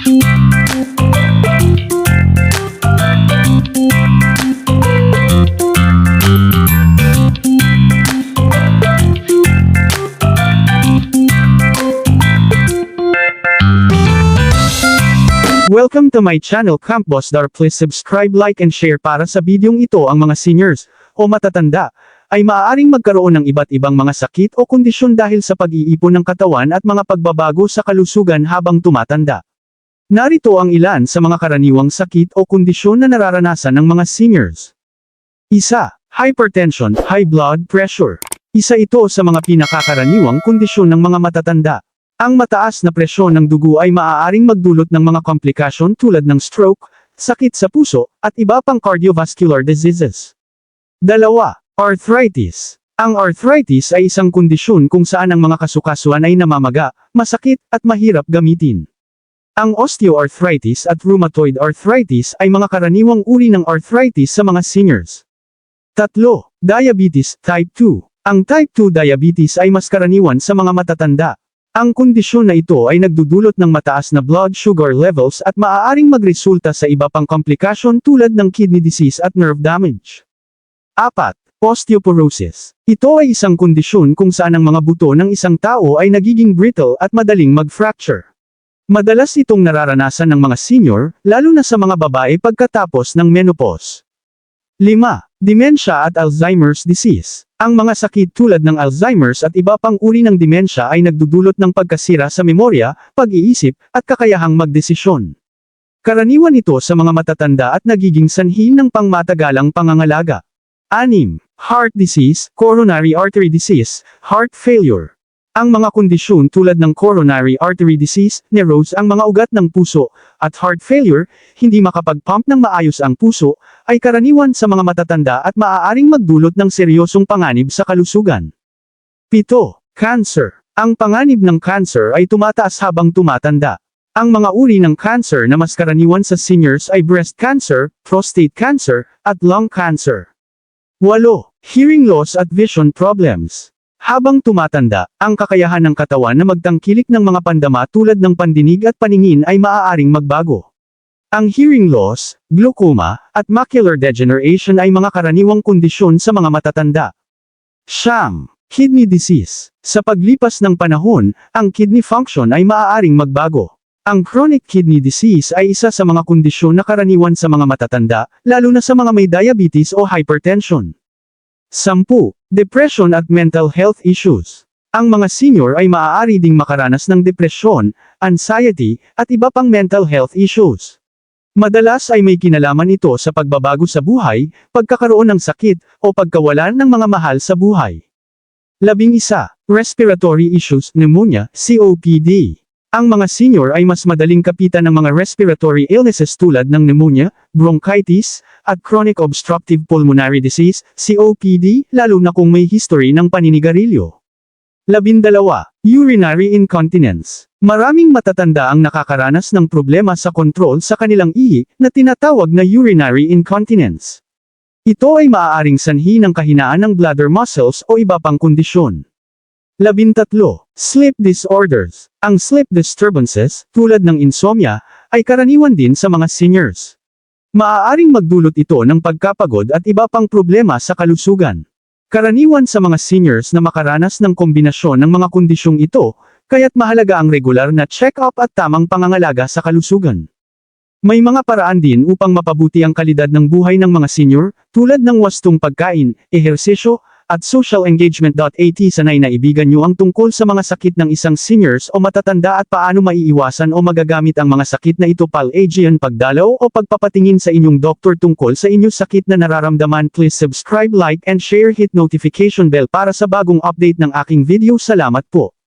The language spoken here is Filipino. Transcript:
Welcome to my channel Camp Boss Dar. Please subscribe, like and share para sa bidyong ito ang mga seniors o matatanda ay maaaring magkaroon ng iba't ibang mga sakit o kondisyon dahil sa pag-iipon ng katawan at mga pagbabago sa kalusugan habang tumatanda. Narito ang ilan sa mga karaniwang sakit o kondisyon na nararanasan ng mga seniors. Isa, hypertension, high blood pressure. Isa ito sa mga pinakakaraniwang kondisyon ng mga matatanda. Ang mataas na presyon ng dugo ay maaaring magdulot ng mga komplikasyon tulad ng stroke, sakit sa puso, at iba pang cardiovascular diseases. Dalawa, arthritis. Ang arthritis ay isang kondisyon kung saan ang mga kasukasuan ay namamaga, masakit, at mahirap gamitin. Ang osteoarthritis at rheumatoid arthritis ay mga karaniwang uri ng arthritis sa mga seniors. Tatlo, diabetes type 2. Ang type 2 diabetes ay mas karaniwan sa mga matatanda. Ang kondisyon na ito ay nagdudulot ng mataas na blood sugar levels at maaaring magresulta sa iba pang komplikasyon tulad ng kidney disease at nerve damage. 4. Osteoporosis. Ito ay isang kondisyon kung saan ang mga buto ng isang tao ay nagiging brittle at madaling mag-fracture. Madalas itong nararanasan ng mga senior, lalo na sa mga babae pagkatapos ng menopause. 5. Dementia at Alzheimer's disease. Ang mga sakit tulad ng Alzheimer's at iba pang uri ng demensya ay nagdudulot ng pagkasira sa memorya, pag-iisip, at kakayahang magdesisyon. Karaniwan ito sa mga matatanda at nagiging sanhi ng pangmatagalang pangangalaga. 6. Heart disease, coronary artery disease, heart failure. Ang mga kondisyon tulad ng coronary artery disease, nerose ang mga ugat ng puso, at heart failure, hindi makapag-pump ng maayos ang puso, ay karaniwan sa mga matatanda at maaaring magdulot ng seryosong panganib sa kalusugan. 7. Cancer. Ang panganib ng cancer ay tumataas habang tumatanda. Ang mga uri ng cancer na mas karaniwan sa seniors ay breast cancer, prostate cancer, at lung cancer. 8. Hearing loss at vision problems. Habang tumatanda, ang kakayahan ng katawan na magtangkilik ng mga pandama tulad ng pandinig at paningin ay maaaring magbago. Ang hearing loss, glaucoma, at macular degeneration ay mga karaniwang kondisyon sa mga matatanda. Siyam, kidney disease. Sa paglipas ng panahon, ang kidney function ay maaaring magbago. Ang chronic kidney disease ay isa sa mga kondisyon na karaniwan sa mga matatanda, lalo na sa mga may diabetes o hypertension. 10. Depression at mental health issues. Ang mga senior ay maaari ding makaranas ng depresyon, anxiety, at iba pang mental health issues. Madalas ay may kinalaman ito sa pagbabago sa buhay, pagkakaroon ng sakit, o pagkawalan ng mga mahal sa buhay. Labing isa, respiratory issues, pneumonia, COPD. Ang mga senior ay mas madaling kapitan ng mga respiratory illnesses tulad ng pneumonia, bronchitis, at chronic obstructive pulmonary disease, COPD, lalo na kung may history ng paninigarilyo. Labindalawa, urinary incontinence. Maraming matatanda ang nakakaranas ng problema sa kontrol sa kanilang ihi, na tinatawag na urinary incontinence. Ito ay maaaring sanhi ng kahinaan ng bladder muscles o iba pang kondisyon. Labintatlo, sleep disorders. Ang sleep disturbances, tulad ng insomnia, ay karaniwan din sa mga seniors. Maaaring magdulot ito ng pagkapagod at iba pang problema sa kalusugan. Karaniwan sa mga seniors na makaranas ng kombinasyon ng mga kondisyong ito, kaya't mahalaga ang regular na check-up at tamang pangangalaga sa kalusugan. May mga paraan din upang mapabuti ang kalidad ng buhay ng mga senior, tulad ng wastong pagkain, ehersisyo, at social engagement.at sanay na ibigan nyo ang tungkol sa mga sakit ng isang seniors o matatanda at paano maiiwasan o magagamit ang mga sakit na ito pal-Aegean pagdalaw o pagpapatingin sa inyong doktor tungkol sa inyong sakit na nararamdaman please subscribe like and share hit notification bell para sa bagong update ng aking video salamat po.